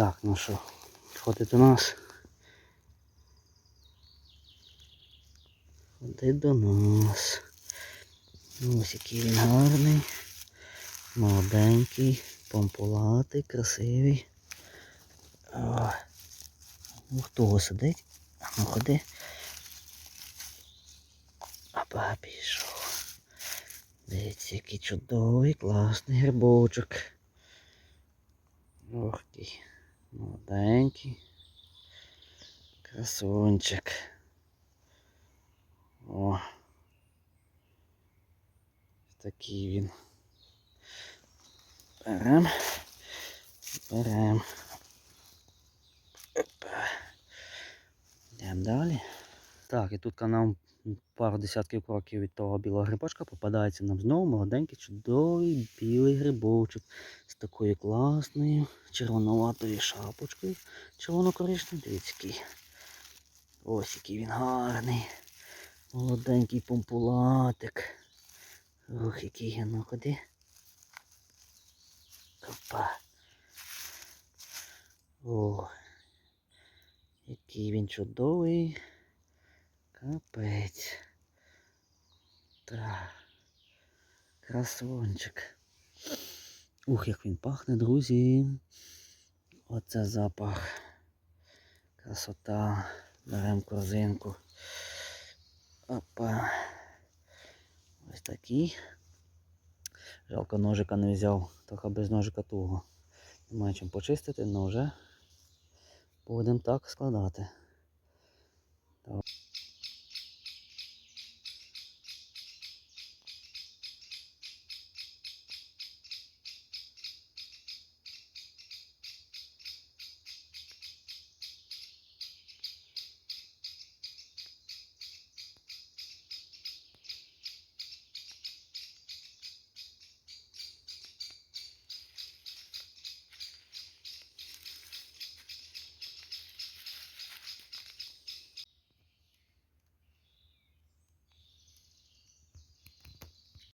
Так, ну що, ходить у нас. Ходить до нас. Ось який він гарний, молоденький, помпулатий, красивий. Ну хто сидить? А ну ходи. Апа, пішов. Дивіться, який чудовий, класний грибочок. Ох який. Молоденький. Красунчик. О. Такий він. Берем. Берем. Опа. Йдемо далі. Так, і тут нам пару десятків кроків від того білого грибочка попадається нам знову молоденький чудовий білий грибочок з такою класною червонуватою шапочкою. Червоно-коричневий, дивіться. Ось який він гарний. Молоденький помпулатик. Ох, який я ну ходи. Опа. О, який він чудовий. Капець. Так. Красунчик. Ух, як він пахне, друзі. Оце запах. Красота. Беремо корзинку. Опа. Ось такий. Жалко ножика не взяв, трохи без ножика туго. Немає чим почистити, але вже будемо так складати.